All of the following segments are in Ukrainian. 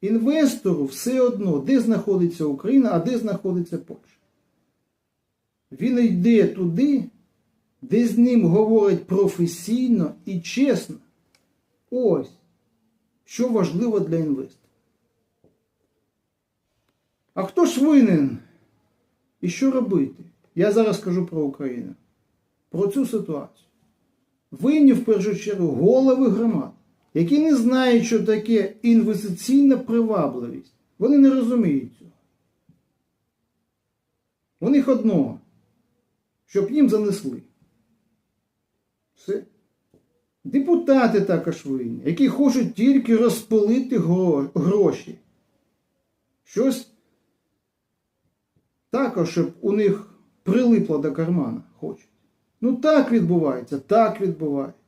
Інвестору все одно, де знаходиться Україна, а де знаходиться Польща. Він йде туди, де з ним говорять професійно і чесно. Ось, що важливо для інвестора. А хто ж винен? І що робити? Я зараз кажу про Україну. Про цю ситуацію. Винні в першу чергу голови громад, які не знають, що таке інвестиційна привабливість. Вони не розуміють цього. У них одного, щоб їм занесли. Все. Депутати також винні, які хочуть тільки розпилити гроші. Щось також, щоб у них прилипло до кармана хочуть. Ну так відбувається, так відбувається.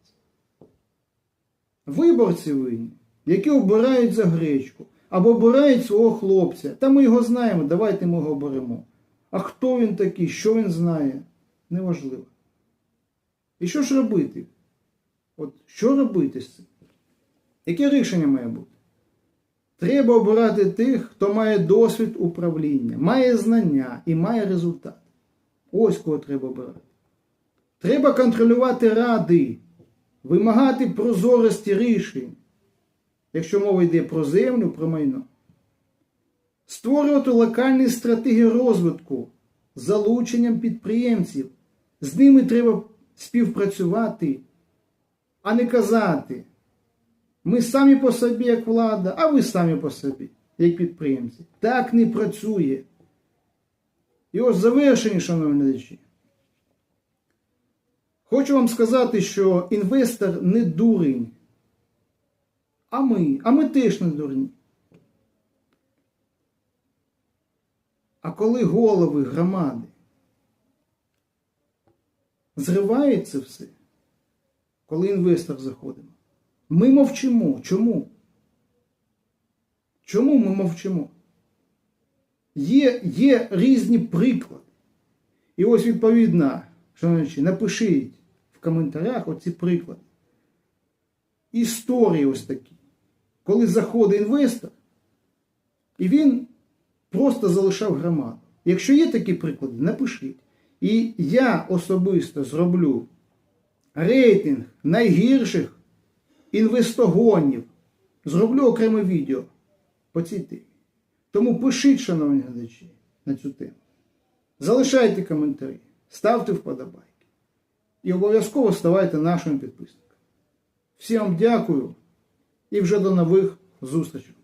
Виборці винні, які обирають за гречку, або обирають свого хлопця. Та ми його знаємо, давайте ми його оберемо. А хто він такий, що він знає, неважливо. І що ж робити? От що робити з цим? Яке рішення має бути? Треба обирати тих, хто має досвід управління, має знання і має результат. Ось кого треба обирати. Треба контролювати ради, вимагати прозорості рішень, якщо мова йде про землю, про майно. Створювати локальні стратегії розвитку з залученням підприємців. З ними треба співпрацювати, а не казати. Ми самі по собі, як влада, а ви самі по собі, як підприємці. Так не працює. І ось завершення, шановні глядачі. Хочу вам сказати, що інвестор не дурень. А ми, а ми теж не дурні. А коли голови громади зривають це все, коли інвестор заходить, ми мовчимо. Чому? Чому ми мовчимо? Є, є різні приклади. І ось відповідно, шановні, напишіть коментарях оці приклади. Історії ось такі. Коли заходить інвестор, і він просто залишав громаду. Якщо є такі приклади, напишіть. І я особисто зроблю рейтинг найгірших інвестогонів. Зроблю окреме відео по цій темі. Тому пишіть, шановні глядачі, на цю тему. Залишайте коментарі, ставте вподобайки. І обов'язково ставайте нашими підписниками. Всім дякую і вже до нових зустрічей.